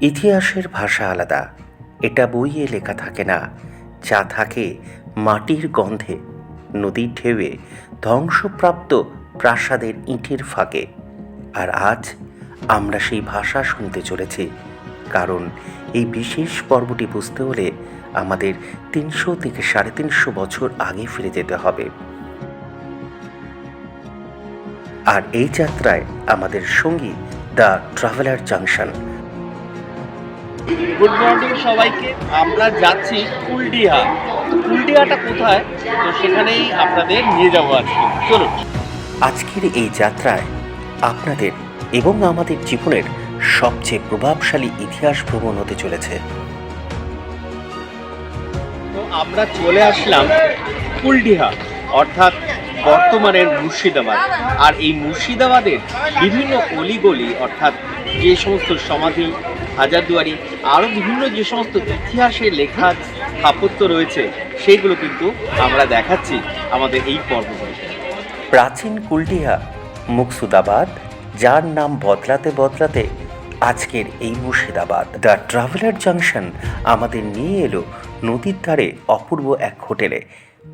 ইতিহাসের ভাষা আলাদা। এটা বইয়ে লেখা থাকে না। যা থাকে মাটির গন্ধে, নদীর ঢেউয়ে, ধ্বংসপ্রাপ্ত প্রাসাদের ইঁটের ফাঁকে। আর আজ আমরা সেই ভাষা শুনতে চলেছি। কারণ এই বিশেষ পর্বটি বুঝতে হলে আমাদের তিনশো থেকে সাড়ে তিনশো বছর আগে ফিরে যেতে হবে। আর এই যাত্রায় আমাদের সঙ্গী the traveller junction good morning সবাইকে আমরা যাচ্ছি কুলডিহা। কুলডিহাটা কোথায়? তো সেখানেই আপনাদের নিয়ে যাব আজকে। চলুন। আজকের এই যাত্রায় আপনাদের এবং আমাদের জীবনের সবচেয়ে প্রভাবশালী ইতিহাস ভ্রমণ হতে চলেছে। তো আমরা চলে আসলাম কুলডিহা অর্থাৎ বর্তমানের মুর্শিদাবাদ। আর এই মুর্শিদাবাদের বিভিন্ন অলিগলি অর্থাৎ যে সমস্ত সমাধি হাজারদুয়ারি আরও বিভিন্ন যে সমস্ত ইতিহাসে লেখা স্থাপত্য রয়েছে সেগুলো কিন্তু আমরা দেখাচ্ছি আমাদের এই পর্বগুলিতে। প্রাচীন কুলডিহা মুকসুদাবাদ, যার নাম বদলাতে বদলাতে আজকের এই মুর্শিদাবাদ। দ্য ট্রাভেলার জাংশন আমাদের নিয়ে এলো নদীর ধারে অপূর্ব এক হোটেলে।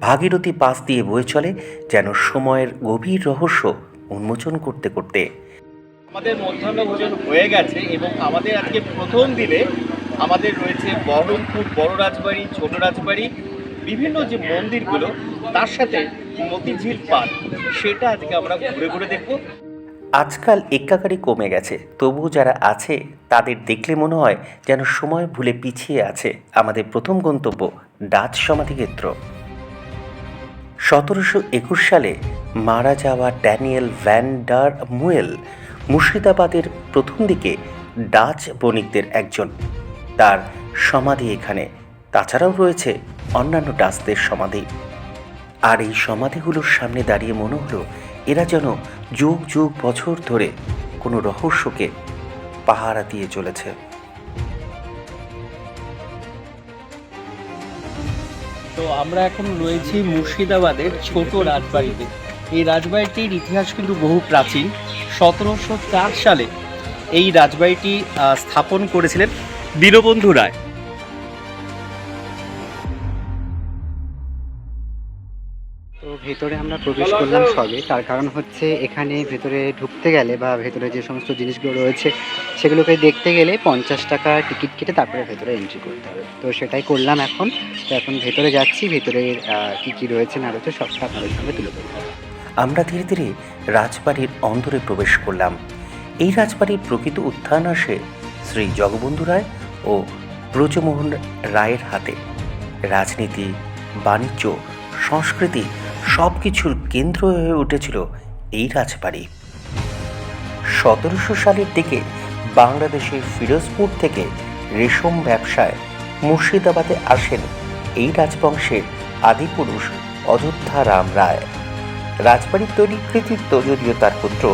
ভাগীরথী পাশ দিয়ে বয়ে চলে যেন সময়ের গভীর রহস্য উন্মোচন করতে করতে। আমাদের মধ্যাহ্ন ভোজন হয়ে গেছে এবং আমাদের আজকে প্রথম দিনে আমাদের রয়েছে বহরমপুর বড় রাজবাড়ি, ছোট রাজবাড়ি, বিভিন্ন যে মন্দিরগুলো, তার সাথে মতিঝিল পার্ক সেটা আজকে আমরা ঘুরে ঘুরে দেখব। আজকাল এক্কাকারি কমে গেছে। তবু যারা আছে, তাদের দেখলে মনে হয় যেন সময় ভুলে পিছিয়ে আছে আমাদের প্রথম গন্তব্য ডাচ সমাধিক্ষেত্র। সতেরোশো একুশ সালে মারা যাওয়া ড্যানিয়েল ভ্যান ডার মুয়েল মুর্শিদাবাদের প্রথম দিকে ডাচ বণিকদের একজন। তার সমাধি এখানে। তাছাড়াও রয়েছে অন্যান্য ডাচদের সমাধি। আর এই সমাধিগুলোর সামনে দাঁড়িয়ে মনে হলো, এরা যেন যুগ যুগ বছর ধরে কোনো রহস্যকে পাহারা দিয়ে চলেছে। তো আমরা এখন রয়েছি মুর্শিদাবাদের ছোট রাজবাড়িতে। এই রাজবাড়িটির ইতিহাস কিন্তু বহু প্রাচীন। সতেরোশো চার সালে এই রাজবাড়িটি স্থাপন করেছিলেন দীনবন্ধু রায়। তো ভেতরে আমরা প্রবেশ করলাম সবে। তার কারণ হচ্ছে এখানে ভেতরে ঢুকতে গেলে বা ভেতরে যে সমস্ত জিনিসগুলো রয়েছে, সেগুলোকে দেখতে গেলে পঞ্চাশ টাকা টিকিট কেটে তারপরে ভেতরে এন্ট্রি করতে হবে। তো সেটাই করলাম এখন। তো এখন ভেতরে যাচ্ছি। ভেতরে কী কি রয়েছে না রয়েছে সবটা আপনাদের সঙ্গে তুলে ধরবো। আমরা ধীরে ধীরে রাজবাড়ির অন্দরে প্রবেশ করলাম। এই রাজবাড়ির প্রকৃত উত্থান আসে শ্রী জগবন্ধু রায় ও ব্রজমোহন রায়ের হাতে। রাজনীতি, বাণিজ্য, সংস্কৃতি সব কিছুর কেন্দ্র হয়ে উঠেছিল এই রাজবাড়ি। সতেরোশো সালের দিকে বাংলাদেশের ফিরোজপুর থেকে রেশম ব্যবসায় মুর্শিদাবাদে আসেন এই রাজবংশের আদিপুরুষ অযোধ্যা রাম রায়। রাজবাড়ির তৈরি কৃতিত্ব যদিও তার পুত্র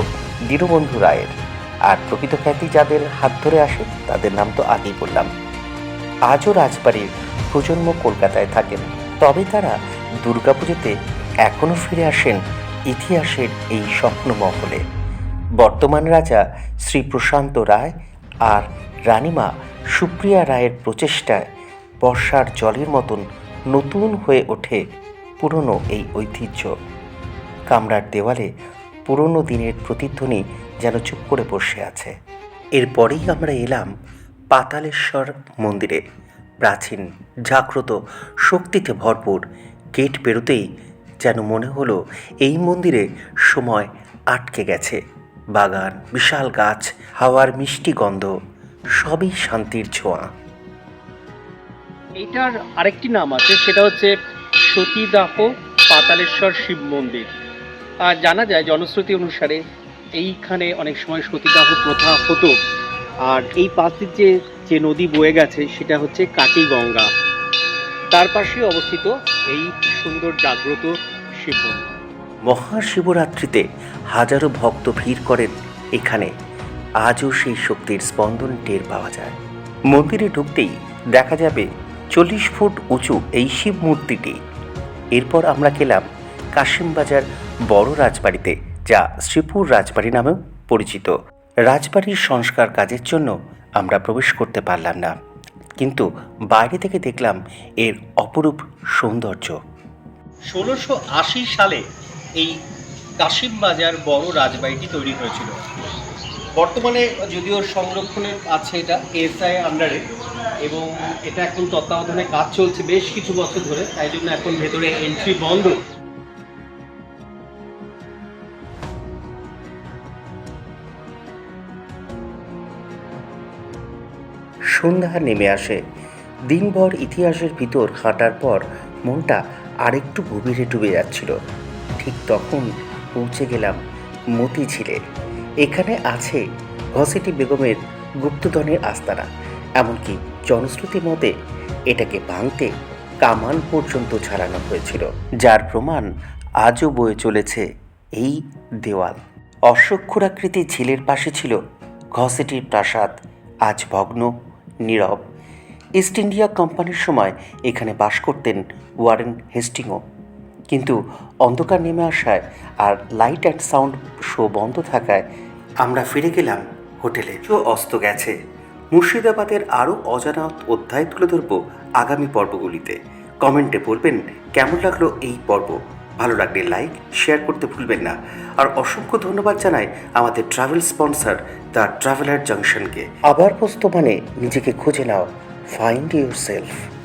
দীনবন্ধু রায়ের। আর প্রকৃত খ্যাতি যাদের হাত ধরে আসে, তাদের নাম তো আগেই বললাম। আজও রাজবাড়ির প্রজন্ম কলকাতায় থাকেন, তবে তারা দুর্গাপুজোতে এখনও ফিরে আসেন ইতিহাসের এই স্বপ্নমহলে। বর্তমান রাজা শ্রী প্রশান্ত রায় আর রানীমা সুপ্রিয়া রায়ের প্রচেষ্টায় বর্ষার জলের মতন নতুন হয়ে ওঠে পুরনো এই ঐতিহ্য। কামরার দেওয়ালে পুরনো দিনের প্রতিধ্বনি যেন চুপ করে বসে আছে। এরপরেই আমরা এলাম পাতালেশ্বর মন্দিরে। প্রাচীন, জাগ্রত, শক্তিতে ভরপুর গেট পেরোতেই যেন মনে হলো এই মন্দিরে সময় আটকে গেছে। বাগান, বিশাল গাছ, হাওয়ার মিষ্টি গন্ধ, সবই শান্তির ছোঁয়া। এইটার আরেকটি নাম আছে, সেটা হচ্ছে সতীদাহ পাতালেশ্বর শিব মন্দির। আর জানা যায় জনশ্রুতি অনুসারে এইখানে অনেক সময় সতীদাহ প্রথা হতো। আর এই পাশ দিয়ে যে যে নদী বয়ে গেছে সেটা হচ্ছে কাটি গঙ্গা তার পাশে অবস্থিত এই সুন্দর জাগ্রত শিব মহাশিবরাত্রিতে হাজারো ভক্ত ভিড় করেন এখানে। আজও সেই শক্তির স্পন্দন টের পাওয়া যায়। মন্দিরে ঢুকতেই দেখা যাবে চল্লিশ ফুট উঁচু এই শিব মূর্তিটি। এরপর আমরা গেলাম কাশিমবাজার বড় রাজবাড়িতে, যা শ্রীপুর রাজবাড়ি নামেও পরিচিত। রাজবাড়ির সংস্কার কাজের জন্য আমরা প্রবেশ করতে পারলাম না। কিন্তু বাইরে থেকে দেখলাম এর অপরূপ সৌন্দর্য। ষোলোশো আশি সালে এই কাশিমবাজার বড় রাজবাড়িটি তৈরি হয়েছিল। বর্তমানে যদিও সংরক্ষণের আছে এটা এসআই আন্ডারে এবং এটা এখন তত্ত্বাবধানে কাজ চলছে বেশ কিছু বছর ধরে, তাই জন্য এখন ভেতরে এন্ট্রি বন্ধ। সন্ধ্যা নেমে আসে। দিনভর ইতিহাসের ভিতর হাঁটার পর মনটা আরেকটু গভীরে ডুবে যাচ্ছিল। ঠিক তখন পৌঁছে গেলাম মতিঝিলে। এখানে আছে ঘসেটি বেগমের গুপ্তধনের আস্তানা। এমনকি জনশ্রুতি মতে এটাকে ভাঙতে কামান পর্যন্ত ছাড়ানো হয়েছিল, যার প্রমাণ আজও বয়ে চলেছে এই দেওয়াল। অশ্বক্ষুরাকৃতি ঝিলের পাশে ছিল ঘসেটির প্রাসাদ, আজ ভগ্ন। নীরব। ইস্ট ইন্ডিয়া কোম্পানির সময় এখানে বাস করতেন ওয়ারেন হেস্টিংও। কিন্তু অন্ধকার নেমে আসায় আর লাইট অ্যান্ড সাউন্ড শো বন্ধ থাকায় আমরা ফিরে গেলাম হোটেলে। শো অস্ত গেছে। মুর্শিদাবাদের আরও অজানা অধ্যায় তুলে ধরব আগামী পর্বগুলিতে। কমেন্টে বলবেন, কেমন লাগল এই পর্ব? ভালো লাগলে লাইক শেয়ার করতে ভুলবেন না। আর অসংখ্য ধন্যবাদ জানাই আমাদের ট্রাভেল স্পন্সর দ্য ট্রাভেলার জাংশনকে আবার বস্তমানে নিজেকে খুঁজে নাও ফাইন্ড ইউর সেলফ